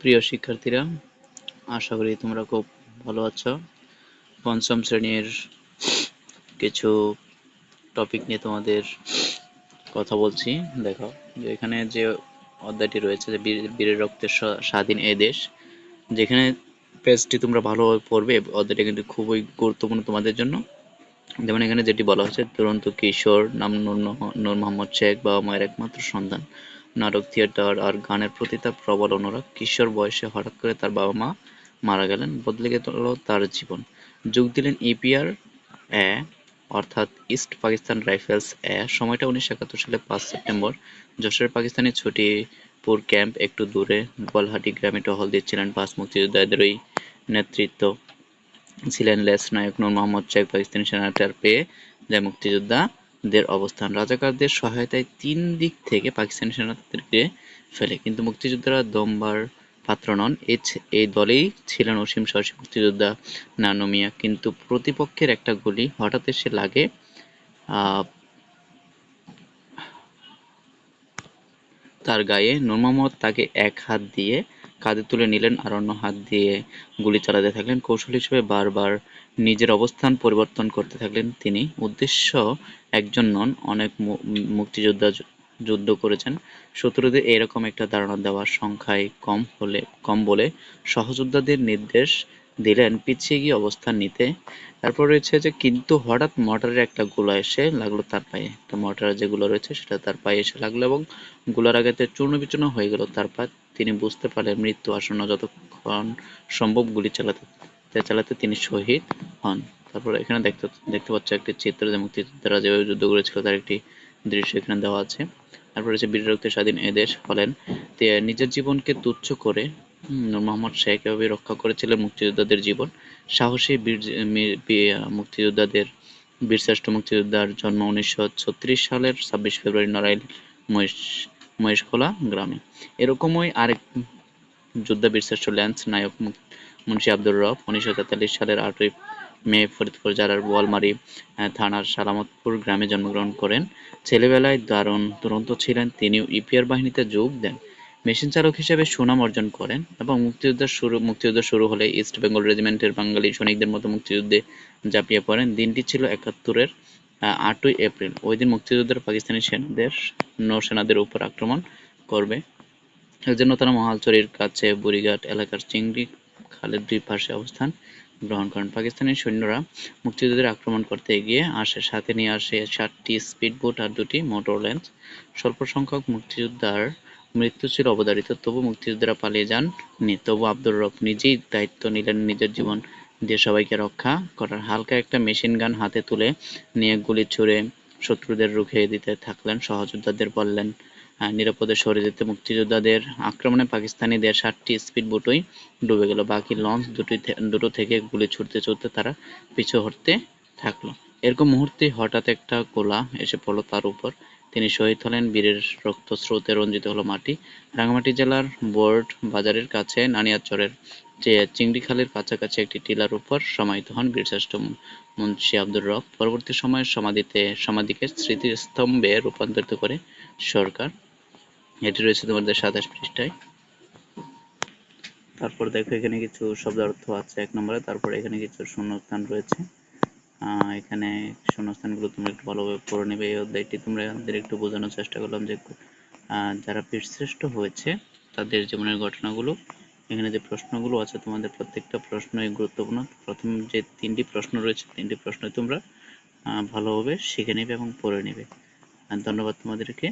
প্রিয় শিক্ষার্থীরা, আশা করি তোমরা খুব ভালো আছো। পঞ্চম শ্রেণির কিছু টপিক নিয়ে তোমাদের কথা বলছি। দেখো, যে এখানে যে অধ্যায়টি রয়েছে, যে বীরের রক্তের স্বাধীন এ দেশ, যেখানে পেজটি তোমরা ভালোভাবে পড়বে, অধ্যায়টা কিন্তু খুবই গুরুত্বপূর্ণ তোমাদের জন্য। যেমন এখানে যেটি বলা হয়েছে, দুরন্ত কিশোর নাম নূর মোহাম্মদ শেখ বাবা মায়ের একমাত্র সন্তান। নাটক থিয়েটার আর গানের প্রতি তার প্রবল অনুরাগ। কিশোর বয়সে হঠাৎ করে তার বাবা মা মারা গেলেন, বদলে গেল তার জীবন। যোগ দিলেন ইপিআর এ, অর্থাৎ ইস্ট পাকিস্তান রাইফেলস এ। সময়টা উনিশশো একাত্তর সালে পাঁচ সেপ্টেম্বর। যশোরের পাকিস্তানি ছুটিপুর ক্যাম্প একটু দূরে। গোয়ালহাটি গ্রামে টহল দিচ্ছিলেন পাঁচ মুক্তিযোদ্ধাদেরই নেতৃত্ব। ছিলেন লেস নায়ক নূর মোহাম্মদ শেখ, পাকিস্তানি সেনাটার পেয়ে যায় মুক্তিযোদ্ধা। দের অবস্থান। রাজাকারদের সহায়তায় তিন দিক থেকে পাকিস্তানি সেনা তাদেরকে ফেলে, কিন্তু মুক্তিযোদ্ধারা দমবার পাত্র নন। এই দলেই ছিলেন অসীম সাহসী মুক্তিযোদ্ধা নানু মিয়া কিন্তু প্রতিপক্ষের একটা গুলি হঠাৎ এসে লাগে তার গায়ে। নূর মোহাম্মদ তাকে এক হাত দিয়ে কাঁধে তুলে নিলেন আর অন্য হাত দিয়ে গুলি চালাতে থাকলেন। কৌশল হিসেবে বারবার নিজের অবস্থান পরিবর্তন করতে থাকলেন তিনি। উদ্দেশ্য, একজন নন, অনেক মুক্তিযোদ্ধা যুদ্ধ করেছেন। শত্রুদের এরকম একটা ধারণা দেওয়ার সংখ্যায় কম হলে, কম বলে সহযোদ্ধাদের নির্দেশ দিলেন, পিছিয়ে গিয়ে অবস্থান নিতে। তারপর রয়েছে যে, কিন্তু হঠাৎ মর্টারের একটা গোলা এসে লাগল তার পায়ে। তো মর্টারের যেগুলো রয়েছে, সেটা তার পায়ে এসে লাগল এবং গোলার আঘাতে চূর্ণ বিচূর্ণ হয়ে গেল তার পা। তিনি বুঝতে পারলেন মৃত্যু আসন্ন যতক্ষণ সম্ভব গুলি চালাতে চালাতে তিনি শহীদ হন। তারপর এখানে দেখতে দেখতে পাচ্ছ একটি চিত্র যে মুক্তিযোদ্ধারা যেভাবে যুদ্ধ করেছিল, তার একটি দৃশ্য এখানে দেওয়া আছে। তারপর রয়েছে বীর রক্তে স্বাধীন এদেশ হলেন নিজের জীবনকে তুচ্ছ করে নূর মোহাম্মদ শেখ এভাবে রক্ষা করেছিলেন মুক্তিযোদ্ধাদের জীবন। সাহসী বীর মুক্তিযোদ্ধাদের বীরশ্রেষ্ঠ মুক্তিযোদ্ধার জন্ম উনিশশো সালের ছাব্বিশ ফেব্রুয়ারি নড়াইল মহেশ, মহেশখোলা গ্রামে। এরকমই আরেক যোদ্ধা বীরশ্রেষ্ঠ ল্যান্স নায়ক মুন্সি আব্দুর রব উনিশশো তেতাল্লিশ সালের আটই মে ফরিদপুর জেলার বোয়ালমারী থানার সালামতপুর গ্রামে জন্মগ্রহণ করেন। ছেলেবেলায় দারুণ দুরন্ত ছিলেন তিনি ইপিআর বাহিনীতে যোগ দেন। মেশিন চালক হিসেবে সুনাম অর্জন করেন এবং মুক্তিযুদ্ধ শুরু মুক্তিযুদ্ধ শুরু হলে ইস্ট বেঙ্গল রেজিমেন্টের বাঙালি সৈনিকদের মতো মুক্তিযুদ্ধে ঝাঁপিয়ে পড়েন। দিনটি ছিল একাত্তরের আটই এপ্রিল। ওই দিন মুক্তিযোদ্ধারা পাকিস্তানি সেনাদের, নৌসেনাদের উপর আক্রমণ করবে। এর জন্য তারা মহালচরের কাছে বুড়িঘাট এলাকার চিংড়ি খালের দুই পাশে অবস্থান গ্রহণ করেন। পাকিস্তানি সৈন্যরা মুক্তিযোদ্ধাদের আক্রমণ করতে এগিয়ে আসে। সাথে নিয়ে আসে সাতটি স্পিডবোট আর দুটি মোটর লঞ্চ স্বল্প সংখ্যক মুক্তিযোদ্ধার মৃত্যু ছিল অবধারিত, তবু মুক্তিযোদ্ধারা পালিয়ে যান নি। তবু আব্দুর রব নিজেই দায়িত্ব নিলেন নিজের জীবন দিয়ে সবাইকে রক্ষা করার। হালকা একটা মেশিন গান হাতে তুলে নিয়ে গুলি ছুড়ে শত্রুদের রুখে দিতে থাকলেন, সহযোদ্ধাদের বললেন নিরাপদে সরে যেতে। মুক্তিযোদ্ধাদের আক্রমণে পাকিস্তানিদের সাতটি স্পিডবোটই ডুবে গেল। বাকি লঞ্চ দুটি দুটো থেকে গুলি ছুটতে ছুটতে তারা পিছু হটতে থাকল। এরকম মুহূর্তে হঠাৎ একটা গোলা এসে পড়ল তার উপর। তিনি শহীদ হলেন বীরের রক্ত রক্তস্রোতে রঞ্জিত হলো মাটি। রাঙামাটি জেলার বোর্ড বাজারের কাছে নানিয়ারচরের যে চিংড়িখালের কাছাকাছি একটি টিলার উপর সমাহিত হন বীরশ্রেষ্ঠ মুন্সি আব্দুর রব। পরবর্তী সময়ে সমাধিতে সমাধিকে স্মৃতিস্তম্ভে রূপান্তরিত করে সরকার। এটি রয়েছে তোমাদের সাতাশ পৃষ্ঠায়। তারপর দেখো এখানে কিছু শব্দ অর্থ আছে এক নম্বরে। তারপর এখানে কিছু শূন্যস্থান রয়েছে। এখানে শূন্যস্থানগুলো তোমরা একটু ভালোভাবে পড়ে নেবে। এই অধ্যায়টি তোমরা একটু বোঝানোর চেষ্টা করলাম যে যারা বীরশ্রেষ্ঠ হয়েছে, তাদের জীবনের ঘটনাগুলো, এখানে যে প্রশ্নগুলো আছে, তোমাদের প্রত্যেকটা প্রশ্নই গুরুত্বপূর্ণ। প্রথম যে তিনটি প্রশ্ন রয়েছে, তিনটি প্রশ্ন তোমরা ভালোভাবে শিখে নেবে এবং পড়ে নেবে। ধন্যবাদ তোমাদেরকে।